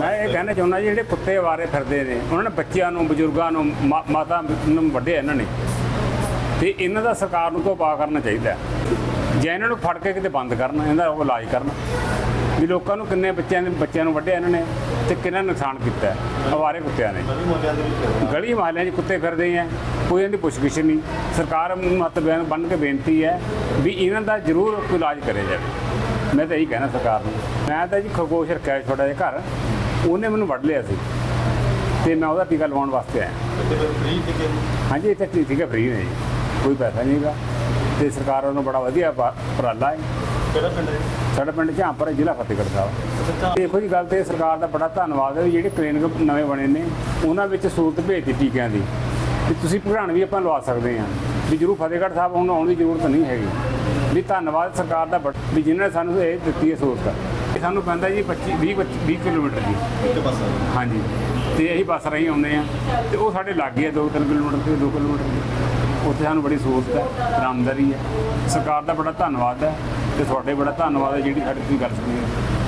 ਮੈਂ ਇਹ ਕਹਿਣਾ ਚਾਹੁੰਦਾ ਜੀ, ਜਿਹੜੇ ਕੁੱਤੇ ਵਾਰੇ ਫਿਰਦੇ ਨੇ, ਉਹਨਾਂ ਨੇ ਬੱਚਿਆਂ ਨੂੰ, ਬਜ਼ੁਰਗਾਂ ਨੂੰ, ਮਾ- ਮਾਤਾ ਨੂੰ ਵੱਢਿਆ ਇਹਨਾਂ ਨੇ। ਤੇ ਇਹਨਾਂ ਦਾ ਸਰਕਾਰ ਨੂੰ ਤੋਂ ਪਾ ਕਰਨਾ ਚਾਹੀਦਾ ਹੈ। ਜੇ ਇਹਨਾਂ ਨੂੰ ਫੜ ਕੇ ਕਿਤੇ ਬੰਦ ਕਰਨ, ਇਹਦਾ ਉਹ ਇਲਾਜ ਕਰਨ। ਵੀ ਲੋਕਾਂ ਨੂੰ ਕਿੰਨੇ ਬੱਚਿਆਂ ਦੇ, ਬੱਚਿਆਂ ਨੂੰ ਵੱਢਿਆ ਇਹਨਾਂ ਨੇ ਤੇ ਕਿੰਨਾ ਨੁਕਸਾਨ ਕੀਤਾ ਹੈ, ਅਵਾਰੇ ਕੁੱਤਿਆਂ ਨੇ। ਗਲੀ ਮੁਹੱਲਿਆਂ ਮਹੱਲਿਆਂ 'ਚ ਕੁੱਤੇ ਫਿਰਦੇ ਆ, ਕੋਈ ਇਹਨਾਂ ਦੀ ਪੁੱਛਗਿੱਛ ਨਹੀਂ। ਸਰਕਾਰ ਨੂੰ ਮਤ ਬਿਆਨ ਕੇ ਬੇਨਤੀ ਹੈ ਵੀ ਇਹਨਾਂ ਦਾ ਜ਼ਰੂਰ ਕੋਈ ਇਲਾਜ ਕਰਿਆ ਜਾਵੇ। ਮੈਂ ਤਾਂ ਇਹੀ ਕਹਿਣਾ ਸਰਕਾਰ ਨੂੰ। ਮੈਂ ਤਾਂ ਜੀ ਖਰਗੋਸ਼ ਰੱਖਿਆ ਛੋਟਾ ਜਿਹਾ ਘਰ ਉਹਨੇ ਮੈਨੂੰ ਵੱਢ ਲਿਆ ਸੀ। ਤੇ ਮੈਂ ਉਹਦਾ ਟੀਕਾ ਲਵਾਉਣ ਵਾਸਤੇ ਆਇਆ। ਤੇ ਹਾਂਜੀ ਇੱਥੇ ਟੀਕਾ ਫ੍ਰੀ ਨੇ ਜੀ। ਕੋਈ ਪੈਸਾ ਨਹੀਂਗਾ ਤੇ ਸਰਕਾਰ ਵੱਲੋਂ ਬੜਾ ਵਧੀਆ ਉਪਰਾਲਾ ਹੈ। ਕਿਹੜਾ ਪਿੰਡ ਹੈ ਸਾਡਾ ਪਿੰਡ ਝਾਂਪਰ ਹੈ, ਜ਼ਿਲ੍ਹਾ ਫਤਿਹਗੜ੍ਹ ਸਾਹਿਬ। ਦੇਖੋ ਜੀ ਗੱਲ ਤੇ ਸਰਕਾਰ ਦਾ ਬੜਾ ਧੰਨਵਾਦ ਹੈ ਜਿਹੜੇ ਕਲੀਨਿਕ ਨਵੇਂ ਬਣੇ ਨੇ ਉਹਨਾਂ ਵਿੱਚ ਸਹੂਲਤ ਭੇਜ ਦਿੱਤੀ ਟੀਕਿਆਂ ਦੀ। ਵੀ ਤੁਸੀਂ ਭਗਾਣ ਵੀ ਆਪਾਂ ਲਵਾ ਸਕਦੇ ਹਾਂ। ਵੀ ਜਰੂਰ ਫਤਿਹਗੜ੍ਹ ਸਾਹਿਬ ਹੁਣ ਆਉਣ ਦੀ ਜ਼ਰੂਰਤ ਨਹੀਂ ਹੈਗੀ। ਵੀ ਧੰਨਵਾਦ ਸਰਕਾਰ ਦਾ ਵੀ ਜਿਨ੍ਹਾਂ ਨੇ ਸਾਨੂੰ ਇਹ ਦਿੱਤੀ ਹੈ ਸਹੂਲਤ। ਸਾਨੂੰ ਪੈਂਦਾ ਜੀ 25 20 20 ਕਿਲੋਮੀਟਰ ਜੀ। ਇੱਕ ਪਾਸਾ ਹਾਂਜੀ। ਤੇ ਅਸੀਂ ਬੱਸ ਰਾਹੀਂ ਆਉਂਦੇ ਆ ਤੇ ਉਹ ਸਾਡੇ ਲਾਗੇ ਆ 2-3 ਕਿਲੋਮੀਟਰ ਤੇ 2 ਕਿਲੋਮੀਟਰ ਦੀ ਉੱਥੇ ਸਾਨੂੰ ਬੜੀ ਸਹੂਲਤ ਹੈ ਆਰਾਮਦਾਰੀ ਹੈ। ਸਰਕਾਰ ਦਾ ਬੜਾ ਧੰਨਵਾਦ ਹੈ ਤੇ ਤੁਹਾਡੇ ਬੜਾ ਧੰਨਵਾਦ ਹੈ ਜਿਹੜੀ ਸਾਡੀ ਤੁਸੀਂ ਗੱਲ ਸੁਣੀ ਹੈ।